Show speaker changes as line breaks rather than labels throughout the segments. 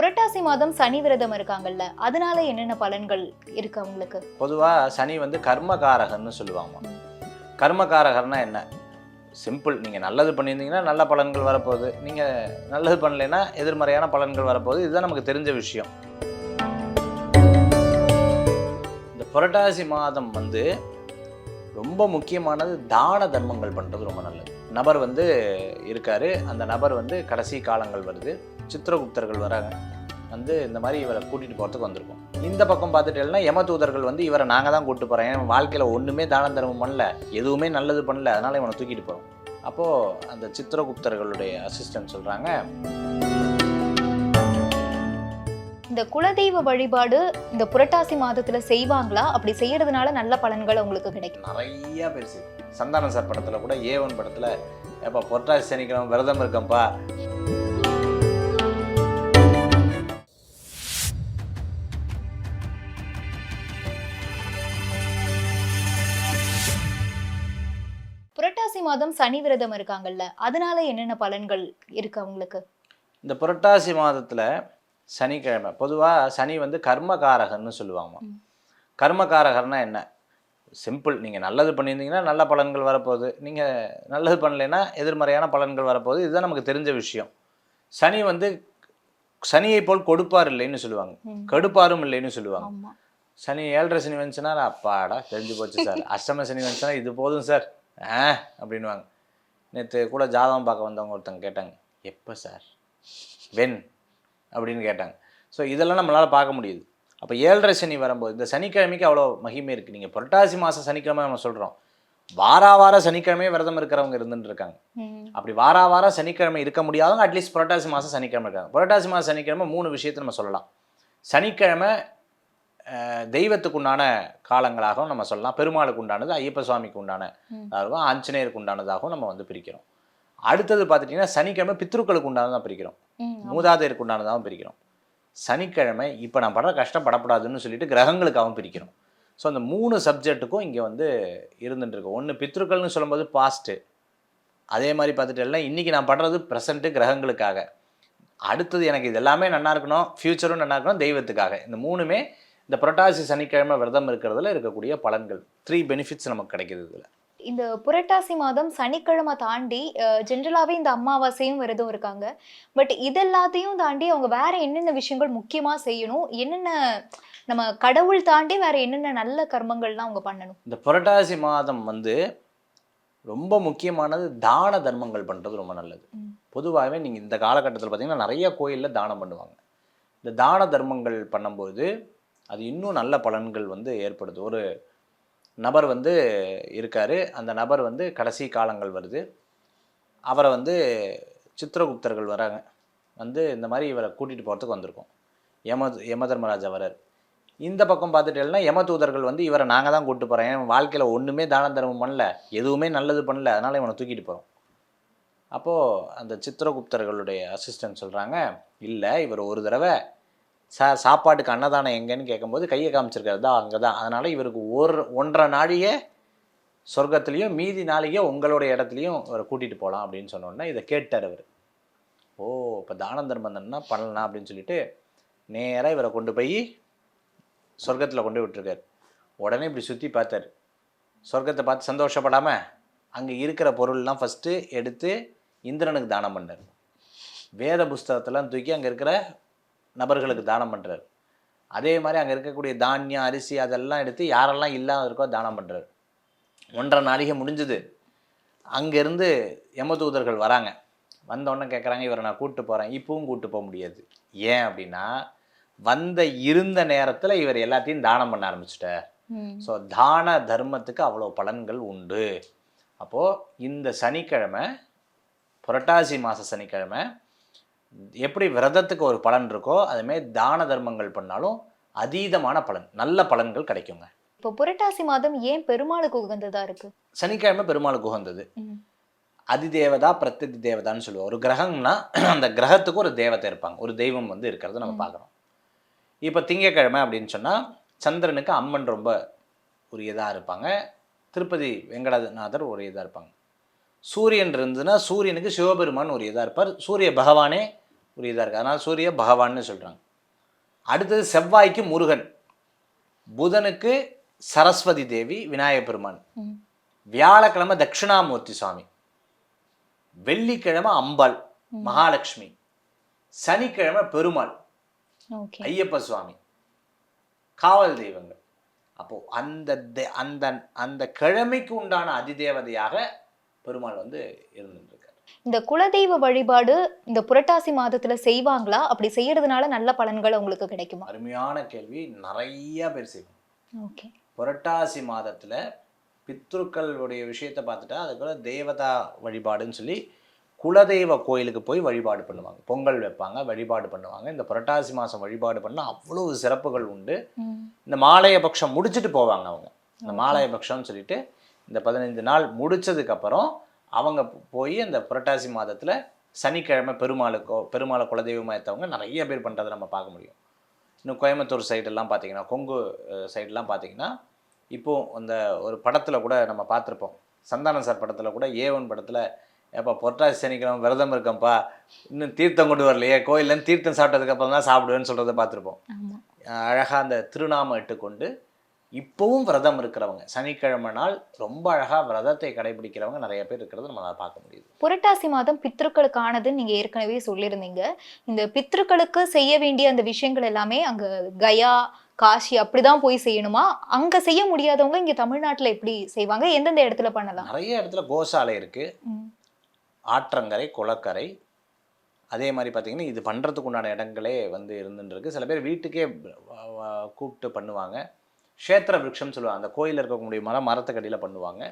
புரட்டாசி மாதம் சனி விரதம் இருக்காங்கல்ல அதனால என்னென்ன பலன்கள் இருக்கு அவங்களுக்கு?
பொதுவாக சனி வந்து கர்மகாரகன்னு சொல்லுவாங்க. கர்மகாரகர்னா என்ன? சிம்பிள் நீங்கள் நல்லது பண்ணியிருந்தீங்கன்னா நல்ல பலன்கள் வரப்போகுது. நீங்கள் நல்லது பண்ணலைன்னா எதிர்மறையான பலன்கள் வரப்போகுது. இதுதான் நமக்கு தெரிஞ்ச விஷயம். இந்த புரட்டாசி மாதம் வந்து ரொம்ப முக்கியமானது தான தர்மங்கள் பண்ணுறது ரொம்ப நல்லது. நபர் வந்து இருக்காரு. அந்த நபர் வந்து கடைசி காலங்கள் வருது. சித்திரகுப்தர்கள் வராங்க. வந்து இந்த மாதிரி இவரை கூட்டிகிட்டு போகிறதுக்கு வந்திருக்கோம். இந்த பக்கம் பார்த்துட்டேன்னா யம தூதர்கள் வந்து இவரை நாங்கள் தான் கூட்டு போகிறோம் ஏன்னா வாழ்க்கையில் ஒன்றுமே தான தர்மம் பண்ணல. எதுவுமே நல்லது பண்ணல. அதனால் இவனை தூக்கிட்டு போகிறோம் அப்போது அந்த சித்திரகுப்தர்களுடைய அசிஸ்டன்ட் சொல்கிறாங்க
இந்த குலதெய்வ வழிபாடு இந்த புரட்டாசி மாதத்துல செய்வாங்களா? அப்படி செய்யறதுனால நல்ல பலன்கள் அவங்களுக்கு கிடைக்கும்.
நிறைய பேர் சந்தானம் சார் படத்தில் கூட ஏ ஒன் படத்தில் ஏப்பா பொட்டாசி சனிக்கிழமை விரதம் இருக்கேன்ப்பா.
புரட்டாசி மாதம் சனி விரதம் இருக்காங்கல்ல அதனால என்னென்ன பலன்கள் இருக்கு அவங்களுக்கு?
இந்த புரட்டாசி மாதத்தில் சனிக்கிழமை பொதுவாக சனி வந்து கர்மகாரகன்னு சொல்லுவாங்க. கர்மகாரகர்னா என்ன? சிம்பிள் நீங்கள் நல்லது பண்ணியிருந்தீங்கன்னா நல்ல பலன்கள் வரப்போகுது. நீங்கள் நல்லது பண்ணலைன்னா எதிர்மறையான பலன்கள் வரப்போகுது. இதுதான் நமக்கு தெரிஞ்ச விஷயம். சனி வந்து சனியை போல் கொடுப்பார் இல்லைன்னு சொல்லுவாங்க. கடுப்பாரும் இல்லைன்னு சொல்லுவாங்க. சனி ஏழரை சனி வந்துச்சுன்னா அப்பாடா தெரிஞ்சு போச்சு சார். அஷ்டம சனி வந்துச்சுன்னா இது போதும் சார். ஆ அப்படின்வாங்க நேற்று கூட ஜாதகம் பார்க்க வந்தவங்க ஒருத்தங்க கேட்டாங்க எப்போ சார்? வென் அப்படின்னு கேட்டாங்க. ஸோ இதெல்லாம் நம்மளால் பார்க்க முடியுது. அப்போ ஏழரை சனி வரும்போது இந்த சனிக்கிழமைக்கு அவ்வளோ மகிமை இருக்குது நீங்கள் புரட்டாசி மாதம் சனிக்கிழமை நம்ம சொல்கிறோம் வாரா வார சனிக்கிழமை விரதம் இருக்கிறவங்க இருந்துட்டு இருக்காங்க. அப்படி வாரா வாரம் சனிக்கிழமை இருக்க முடியாதவங்க அட்லீஸ்ட் புரட்டாசி மாதம் சனிக்கிழமை இருக்காங்க. புரட்டாசி மாதம் சனிக்கிழமை மூணு விஷயத்தை நம்ம சொல்லலாம். சனிக்கிழமை தெய்வத்துக்கு உண்டான காலங்களாகவும் நம்ம சொல்லலாம். பெருமாளுக்கு உண்டானது ஐயப்ப சுவாமிக்கு உண்டான ஆஞ்சநேயருக்கு உண்டானதாகவும் நம்ம வந்து பிரிக்கிறோம். அடுத்தது பார்த்துட்டிங்கன்னா சனிக்கிழமை பித்ருக்களுக்கு உண்டானதாக பிரிக்கிறோம். மூதாதையருக்கு உண்டானதாகவும் பிரிக்கிறோம். சனிக்கிழமை இப்போ நான் படுற கஷ்டப்படக்கூடாதுன்னு சொல்லிட்டு கிரகங்களுக்காகவும் பிரிக்கிறோம். ஸோ அந்த மூணு சப்ஜெக்ட்டுக்கும் இங்கே வந்து இருந்துட்டு இருக்கு ஒன்று பித்ருக்கள்னு சொல்லும்போது பாஸ்ட்டு அதே மாதிரி பார்த்துட்டேன்னா இன்றைக்கி நான் படுறது ப்ரெசண்ட்டு கிரகங்களுக்காக. அடுத்தது எனக்கு இது எல்லாமே நல்லா இருக்கணும் ஃப்யூச்சரும் நல்லா இருக்கணும் தெய்வத்துக்காக. இந்த மூணுமே இந்த புரட்டாசி சனிக்கிழமை விரதம் இருக்கிறதுல இருக்கக்கூடிய பலன்கள் த்ரீ பெனிஃபிட்ஸ் நமக்கு கிடைக்குது இதில்.
இந்த புரட்டாசி மாதம் சனிக்கிழமை தாண்டி ஜென்ரலாவே இந்த அமாவாசையும் விரதம் இருக்காங்க. பட் இதெல்லாத்தையும் தாண்டி அவங்க வேற என்னென்ன விஷயங்கள் முக்கியமா செய்யணும் என்னென்ன நம்ம கடவுள் தாண்டி வேற என்னென்ன நல்ல கர்மங்கள்லாம் அவங்க பண்ணணும்?
இந்த புரட்டாசி மாதம் வந்து ரொம்ப முக்கியமானது தான தர்மங்கள் பண்ணுறது ரொம்ப நல்லது. பொதுவாகவே நீங்கள் இந்த காலகட்டத்தில் பார்த்தீங்கன்னா நிறைய கோயிலில் தானம் பண்ணுவாங்க. இந்த தான தர்மங்கள் பண்ணும்போது அது இன்னும் நல்ல பலன்கள் வந்து ஏற்படுது. ஒரு நபர் வந்து இருக்கார். அந்த நபர் வந்து கடைசி காலங்கள் வருது. அவரை வந்து சித்திரகுப்தர்கள் வராங்க. வந்து இந்த மாதிரி இவரை கூட்டிகிட்டு போகிறதுக்கு வந்திருக்கோம். யம யம தர்மராஜா வரார் இந்த பக்கம் பார்த்துட்டேன்னா யம தூதர்கள் வந்து இவரை நாங்கள் தான் கூட்டு போகிறோம் என் வாழ்க்கையில் ஒன்றுமே தான தர்மம் பண்ணல. எதுவுமே நல்லது பண்ணல. அதனால் இவனை தூக்கிட்டு போகிறோம் அப்போது அந்த சித்திரகுப்தர்களுடைய அசிஸ்டன்ட் சொல்கிறாங்க இல்லை இவர் ஒரு தடவை சா சாப்பாட்டுக்கு அன்னதானம் எங்கேன்னு கேட்கும்போது கையை காமிச்சிருக்காரு தான் அங்கே தான். அதனால் இவருக்கு ஒரு ஒன்றரை நாளையே சொர்க்கத்துலேயும் மீதி நாளையே உங்களுடைய இடத்துலையும் அவரை கூட்டிகிட்டு போகலாம் அப்படின்னு சொன்னோன்னே இதை கேட்டார் அவர் ஓ இப்போ தான தர்மம் தானா பண்ணலாம் அப்படின்னு சொல்லிட்டு நேராக இவரை கொண்டு போய் சொர்க்கத்தில் கொண்டு விட்டுருக்காரு. உடனே இப்படி சுற்றி பார்த்தார். சொர்க்கத்தை பார்த்து சந்தோஷப்படாமல் அங்கே இருக்கிற பொருள்லாம் ஃபஸ்ட்டு எடுத்து இந்திரனுக்கு தானம் பண்ணார். வேத புஸ்தகத்தெல்லாம் தூக்கி அங்கே இருக்கிற நபர்களுக்கு தானம் பண்ணுறாரு அதே மாதிரி அங்கே இருக்கக்கூடிய தானியம் அரிசி அதெல்லாம் எடுத்து யாரெல்லாம் இல்லாத இருக்கோ தானம் பண்ணுறாரு ஒன்றரை நாளிகை முடிஞ்சுது. அங்கேருந்து யமதூதர்கள் வராங்க. வந்தோடனே கேட்குறாங்க இவரை நான் கூப்பிட்டு போகிறேன் இப்பவும் கூப்பிட்டு போக முடியாது. ஏன் அப்படின்னா வந்த இருந்த நேரத்தில் இவர் எல்லாத்தையும் தானம் பண்ண ஆரம்பிச்சிட்டார். ஸோ தான தர்மத்துக்கு அவ்வளோ பலன்கள் உண்டு. அப்போது இந்த சனிக்கிழமை புரட்டாசி மாத சனிக்கிழமை எப்படி விரதத்துக்கு ஒரு பலன் இருக்கோ அதுமாரி தான தர்மங்கள் பண்ணாலும் அதீதமான பலன் நல்ல பலன்கள் கிடைக்குங்க.
இப்போ புரட்டாசி மாதம் ஏன் பெருமாளுக்கு உகந்ததா இருக்கு?
சனிக்கிழமை பெருமாளுக்கு உகந்தது. அதிதேவதா பிரத்யதி தேவதான்னு சொல்லுவோம். ஒரு கிரகம்னா அந்த கிரகத்துக்கு ஒரு தேவதை இருப்பாங்க. ஒரு தெய்வம் வந்து இருக்கிறத நம்ம. பார்க்குறோம். இப்போ திங்கக்கிழமை அப்படின்னு சொன்னால் சந்திரனுக்கு அம்மன் ரொம்ப ஒரு இதாக இருப்பாங்க. திருப்பதி வெங்கடநாதர் ஒரு இதாக இருப்பாங்க. சூரியன் இருந்ததுன்னா சூரியனுக்கு சிவபெருமான் ஒரு இதாக இருப்பார். சூரிய பகவானே ஒரு இதாக இருக்குது அதனால் சூரிய பகவான்னு சொல்கிறாங்க அடுத்தது செவ்வாய்க்கு முருகன். புதனுக்கு சரஸ்வதி தேவி விநாயகப் பெருமான். வியாழக்கிழமை தட்சிணாமூர்த்தி சுவாமி. வெள்ளிக்கிழமை அம்பாள் மகாலட்சுமி. சனிக்கிழமை பெருமாள் ஐயப்ப சுவாமி. காவல் தெய்வங்கள். அப்போ அந்த அந்த அந்த கிழமைக்கு உண்டான அதிதேவதையாக பெருமாள் வந்து இருந்துட்டு
இந்த குலதெய்வ வழிபாடு இந்த புரட்டாசி மாதத்துல செய்வாங்களா? அப்படி செய்யறதுனால நல்ல பலன்கள் உங்களுக்கு கிடைக்குமா?
அருமையான கேள்வி. நிறைய பேர் செய்வோம்
ஓகே.
புரட்டாசி மாதத்துல பித்ருக்களுடைய விஷயத்தை பார்த்துட்டா அதுக்குள்ள தேவதா வழிபாடுன்னு சொல்லி குலதெய்வ கோயிலுக்கு போய் வழிபாடு பண்ணுவாங்க. பொங்கல் வைப்பாங்க வழிபாடு பண்ணுவாங்க. இந்த புரட்டாசி மாதம் வழிபாடு பண்ணால் அவ்வளவு சிறப்புகள் உண்டு. இந்த மாலைய பட்சம் முடிச்சுட்டு போவாங்க அவங்க. இந்த மாலைய பட்சம்னு சொல்லிட்டு இந்த பதினைந்து நாள் முடிச்சதுக்கப்புறம் அவங்க போய் அந்த புரட்டாசி மாதத்தில் சனிக்கிழமை பெருமாளுக்கோ பெருமாளை குலதெய்வமாக ஏற்றவங்க நிறைய பேர் பண்ணுறதை நம்ம பார்க்க முடியும். இன்னும் கோயம்புத்தூர் சைடெல்லாம் பார்த்தீங்கன்னா கொங்கு சைடெல்லாம் பார்த்தீங்கன்னா இப்போ அந்த ஒரு படத்தில் கூட நம்ம பார்த்துருப்போம். சந்தானம் சார் படத்தில் கூட ஏவன் படத்தில் ஏப்பா புரட்டாசி சனிக்கிழமை விரதம் இருக்கேன்ப்பா. இன்னும் தீர்த்தம் கொண்டு வரலையே. கோயிலேருந்து தீர்த்தம் சாப்பிட்டதுக்கப்புறம் தான் சாப்பிடுவேன்னு சொல்கிறத பார்த்துருப்போம். அழகாக அந்த திருநாமம் இட்டுக்கொண்டு இப்போவும் விரதம் இருக்கிறவங்க. சனிக்கிழமை நாள் ரொம்ப அழகாக விரதத்தை கடைபிடிக்கிறவங்க நிறைய பேர் இருக்கிறத நம்மளால பார்க்க முடியுது.
புரட்டாசி மாதம் பித்ருக்களுக்கானதுன்னு நீங்க ஏற்கனவே சொல்லியிருந்தீங்க. இந்த பித்ருக்களுக்கு செய்ய வேண்டிய அந்த விஷயங்கள் எல்லாமே அங்க கயா காஷி அப்படிதான் போய் செய்யணுமா? அங்க செய்ய முடியாதவங்க இங்க தமிழ்நாட்டுல எப்படி செய்வாங்க? எந்தெந்த இடத்துல பண்ணலாம்?
நிறைய இடத்துல கோசாலை இருக்குது
ம்.
ஆற்றங்கரை குளக்கரை. அதே மாதிரி பார்த்தீங்கன்னா இது பண்ணுறதுக்கு உண்டான இடங்களே வந்து இருந்துட்டு இருக்கு சில பேர் வீட்டுக்கே கூப்பிட்டு பண்ணுவாங்க. க்ஷேத்திர விருட்சம் சொல்லுவாங்க. அந்த கோயிலில் இருக்கக்கூடிய மரம் மரத்துக்கடியில் பண்ணுவாங்க.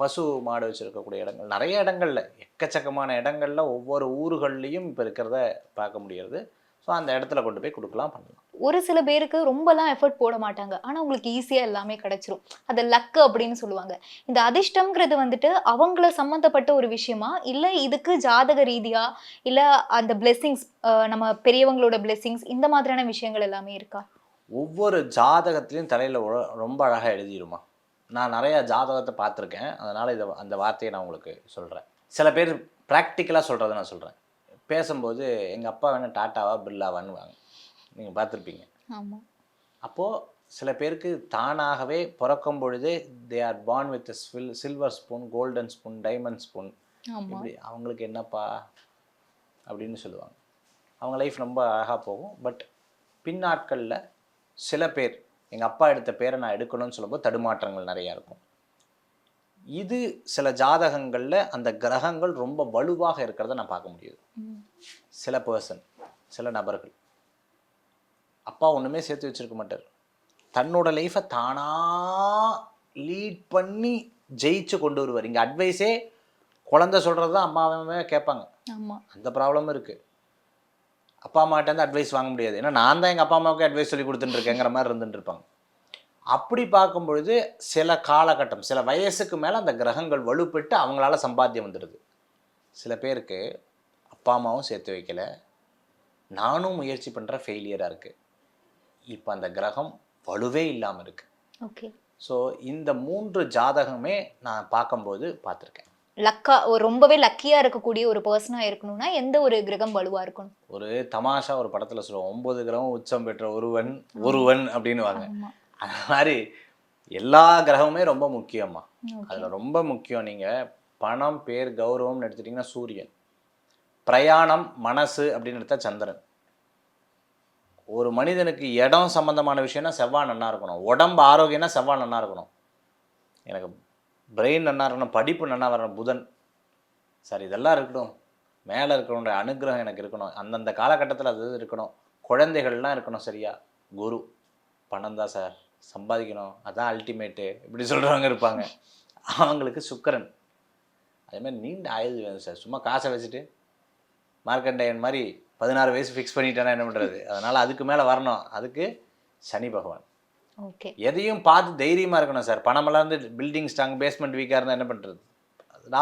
பசு மாடு வச்சுருக்கக்கூடிய இடங்கள். நிறைய இடங்கள்ல எக்கச்சக்கமான இடங்கள்ல ஒவ்வொரு ஊர்கள்லையும் இப்போ இருக்கிறத பார்க்க முடிகிறது. ஸோ அந்த இடத்துல கொண்டு போய் கொடுக்கலாம் பண்ணலாம்.
ஒரு சில பேருக்கு ரொம்பலாம் எஃபர்ட் போட மாட்டாங்க. ஆனா உங்களுக்கு ஈஸியா எல்லாமே கிடைச்சிரும். அது லக்கு அப்படின்னு சொல்லுவாங்க. இந்த அதிர்ஷ்டம்ங்கிறது வந்துட்டு அவங்கள சம்மந்தப்பட்ட ஒரு விஷயமா? இல்ல இதுக்கு ஜாதக ரீதியா? இல்ல அந்த பிளெஸிங்ஸ் நம்ம பெரியவங்களோட பிளெஸிங்ஸ் இந்த மாதிரியான விஷயங்கள் எல்லாமே இருக்கா?
ஒவ்வொரு ஜாதகத்திலையும் தலையில் ரொம்ப அழகாக எழுதிடுமா. நான் நிறைய ஜாதகத்தை பார்த்துருக்கேன். அதனால் இதை அந்த வார்த்தையை நான் உங்களுக்கு சொல்கிறேன் சில பேர் ப்ராக்டிக்கலாக சொல்கிறத நான் சொல்கிறேன் பேசும்போது எங்கள் அப்பா வேணால் டாட்டாவா பிர்லாவான்னு வாங்க. நீங்கள் பார்த்துருப்பீங்க.
ஆமா.
அப்போது சில பேருக்கு தானாகவே பிறக்கும் பொழுதே they are born with chill silver spoon golden spoon diamond spoon இப்படி அவங்களுக்கு என்னப்பா? அப்படின்னு சொல்லுவாங்க. அவங்க லைஃப் ரொம்ப அழகாக போகும். பட் பின்னாட்களில் சில பேர் எங்கள் அப்பா எடுத்த பேரை நான் எடுக்கணும்னு சொல்லும்போது தடுமாற்றங்கள் நிறையா இருக்கும். இது சில ஜாதகங்களில் அந்த கிரகங்கள் ரொம்ப வலுவாக இருக்கிறத நான் பார்க்க முடியுது. சில பர்சன் சில நபர்கள். அப்பா ஒன்றுமே சேர்த்து வச்சிருக்க மாட்டார். தன்னோட லைஃப்பை தானா லீட் பண்ணி ஜெயிச்சு கொண்டு வருவார். இங்கே அட்வைஸே குழந்தை சொல்கிறது தான் அம்மாவே கேட்பாங்க. அந்த ப்ராப்ளமும் இருக்குது அப்பா அம்மாட்டேருந்து அட்வைஸ் வாங்க முடியாது. ஏன்னா நான் தான் எங்கள் அப்பா அம்மாவுக்கு அட்வைஸ் சொல்லி கொடுத்துட்டு இருக்கேங்கிற மாதிரி இருந்துட்டு இருப்பாங்க. அப்படி பார்க்கும் பொழுது சில காலகட்டம் சில வயசுக்கு மேலே அந்த கிரகங்கள் வலுப்பெட்டு அவங்களால சம்பாத்தியம் வந்துடுது. சில பேருக்கு அப்பா அம்மாவும் சேர்த்து வைக்கல. நானும் முயற்சி பண்ணுற ஃபெயிலியராக இருக்குது இப்போ அந்த கிரகம் வலுவே இல்லாமல் இருக்குது
ஓகே
ஸோ இந்த மூன்று ஜாதகமே நான் பார்க்கும்போது பார்த்துருக்கேன்.
லக்கா ஒரு ரொம்பவே லக்கியா இருக்கக்கூடிய ஒரு பர்சனா இருக்கணும்னா எந்த ஒரு கிரகம் வலுவா இருக்கணும்?
ஒரு தமாஷா ஒரு படத்துல சொல்லுவோம். ஒன்பது கிரகம் உச்சம் பெற்ற ஒருவன் ஒருவன் அப்படின்னு வாங்க. அந்த மாதிரி எல்லா கிரகமுமே ரொம்ப முக்கியமா. அதுல ரொம்ப முக்கியம் நீங்க பணம் பேர் கௌரவம்னு எடுத்துட்டீங்கன்னா சூரியன். பிரயாணம் மனசு அப்படின்னு எடுத்தா சந்திரன். ஒரு மனிதனுக்கு இடம் சம்பந்தமான விஷயம்னா செவ்வாய் நன்னா இருக்கணும். உடம்பு ஆரோக்கியம்னா செவ்வாய் நன்னா இருக்கணும். எனக்கு பிரெயின் நன்னா இருக்கணும் படிப்பு நன்னா வரணும் புதன். சார் இதெல்லாம் இருக்கட்டும். மேலே இருக்கணுன்ற அனுகிரகம் எனக்கு இருக்கணும். அந்தந்த காலகட்டத்தில் அது இருக்கணும். குழந்தைகள்லாம் இருக்கணும் சரியா? குரு. பணம் தான் சார். சம்பாதிக்கணும். அதான் அல்டிமேட்டு இப்படி சொல்கிறவங்க இருப்பாங்க. அவங்களுக்கு சுக்கரன். அதேமாதிரி நீண்ட ஆயுள் வேணும் சார். சும்மா காசை வச்சுட்டு மார்க்கண்டையன் மாதிரி பதினாறு வயசு ஃபிக்ஸ் பண்ணிட்டேன்னா என்ன பண்ணுறது அதனால் அதுக்கு மேலே வரணும். அதுக்கு சனி பகவான். எதையும் பார்த்து தைரியமாக இருக்கணும் சார். பணமெல்லாம் இருந்து பில்டிங் ஸ்ட்ராங் பேஸ்மெண்ட் வீக்காக இருந்தால் என்ன பண்ணுறது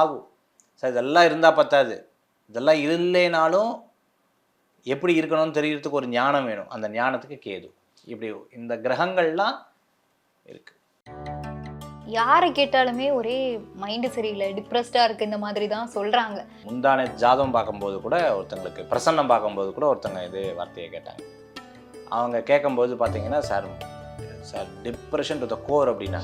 ஆகும் சார் இதெல்லாம் இருந்தால் பத்தாது. இதெல்லாம் இல்லைனாலும் எப்படி இருக்கணும்னு தெரியறதுக்கு ஒரு ஞானம் வேணும். அந்த ஞானத்துக்கு கேது. இப்படி இந்த கிரகங்கள்லாம் இருக்கு.
யாரை கேட்டாலுமே ஒரே மைண்டு சரியில்லை. டிப்ரெஸ்டா இருக்கு இந்த மாதிரி தான் சொல்றாங்க.
முந்தானே ஜாதகம் பார்க்கும்போது கூட ஒருத்தங்களுக்கு பிரசன்னம் பார்க்கும்போது கூட ஒருத்தங்க இது வார்த்தையை கேட்டாங்க. அவங்க கேட்கும்போது பார்த்தீங்கன்னா sir sir depression to the core அப்படின்னா?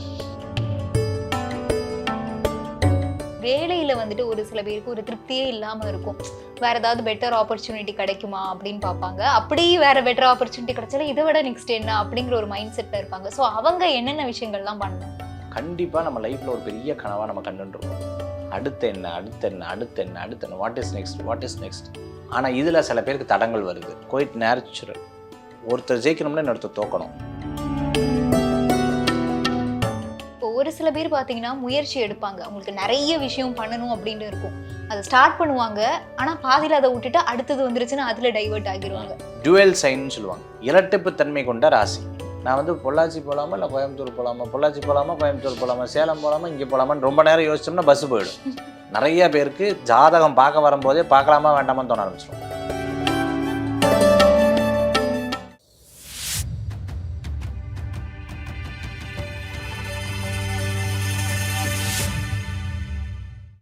வேலையில வந்துட்டு ஒரு சில பேருக்கு ஒரு திருப்தியே இல்லாம இருக்கும். வேற ஏதாவது பெட்டர் ஆப்பர்ச்சுனிட்டி கிடைக்குமா அப்படின்னு பார்ப்பாங்க. அப்படி வேற பெட்டர் ஆப்பர்ச்சுனிட்டி கிடைச்சாலும் இதை விட நெக்ஸ்ட் என்ன அப்படிங்கிற ஒரு மைண்ட் செட்ல இருப்பாங்க. ஸோ அவங்க என்னென்ன விஷயங்கள்லாம் பண்ணணும்?
கண்டிப்பாக நம்ம லைஃப்பில் ஒரு பெரிய கனவாக நம்ம கண்டுருக்கோம் அடுத்து என்ன அடுத்து என்ன அடுத்து என்ன அடுத்து என்ன what is next what is next ஆனால் இதில் சில பேருக்கு தடங்கள் வருது. குவைட் நேச்சுரல் ஒருத்தர் ஜெயிக்கணும்னா இன்னொருத்தர் தோக்கணும்.
ஒரு சில பேர் பார்த்தீங்கன்னா முயற்சி எடுப்பாங்க. அவங்களுக்கு நிறைய விஷயம் பண்ணணும் அப்படின்னு இருக்கும். அதை ஸ்டார்ட் பண்ணுவாங்க. ஆனால் பாதியில் அதை விட்டுட்டு அடுத்தது வந்துருச்சுன்னா அதில் டைவர்ட் ஆகிடுவாங்க
டுவெல் சைன்னு சொல்லுவாங்க. இரட்டிப்பு தன்மை கொண்ட ராசி. நான் வந்து பொள்ளாச்சி போகலாமா இல்லை கோயம்புத்தூர் போகலாமா பொள்ளாச்சி போகலாமா கோயம்புத்தூர் போகலாமா சேலம் போகலாமா இங்கே போகலாமான்னு ரொம்ப நேரம் யோசிச்சோம்னா பஸ் போயிடும். நிறைய பேருக்கு ஜாதகம் பார்க்க வரும்போதே பார்க்கலாமா வேண்டாமான்னு தோண ஆரம்பிச்சிடும்.